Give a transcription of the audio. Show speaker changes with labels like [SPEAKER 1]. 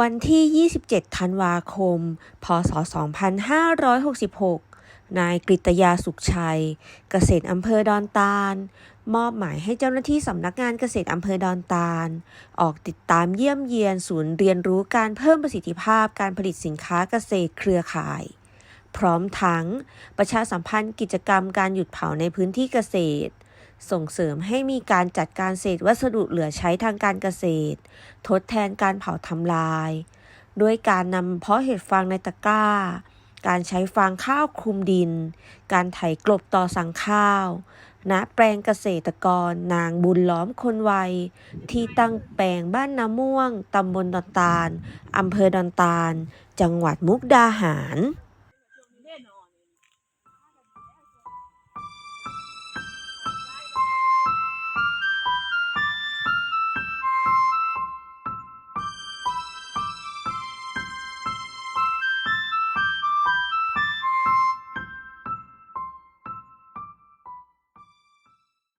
[SPEAKER 1] วันที่ 27 ธันวาคม พศ 2566 นายกฤตยาสุขชัย เกษตรอำเภอดอนตาล มอบหมายให้เจ้าหน้าที่สำนักงานเกษตรอำเภอดอนตาล ออกติดตามเยี่ยมเยียนศูนย์เรียนรู้การเพิ่มประสิทธิภาพการผลิตสินค้าเกษตรเครือข่าย พร้อมทั้งประชาสัมพันธ์กิจกรรมการหยุดเผาในพื้นที่เกษตร ส่งเสริมให้มีการจัดการเศษวัสดุเหลือใช้ทางการเกษตร ทดแทนการเผาทำลาย ด้วยการนำเพาะเห็ดฟางในตะกร้า การใช้ฟางข้าวคลุมดิน การไถกลบต่อสังข้าวณแปลงเกษตรกรนางบุญล้อมคนวัย ที่ตั้งแปลงบ้านน้ำม่วง ตำบลดอนตาล อำเภอดอนตาล จังหวัดมุกดาหาร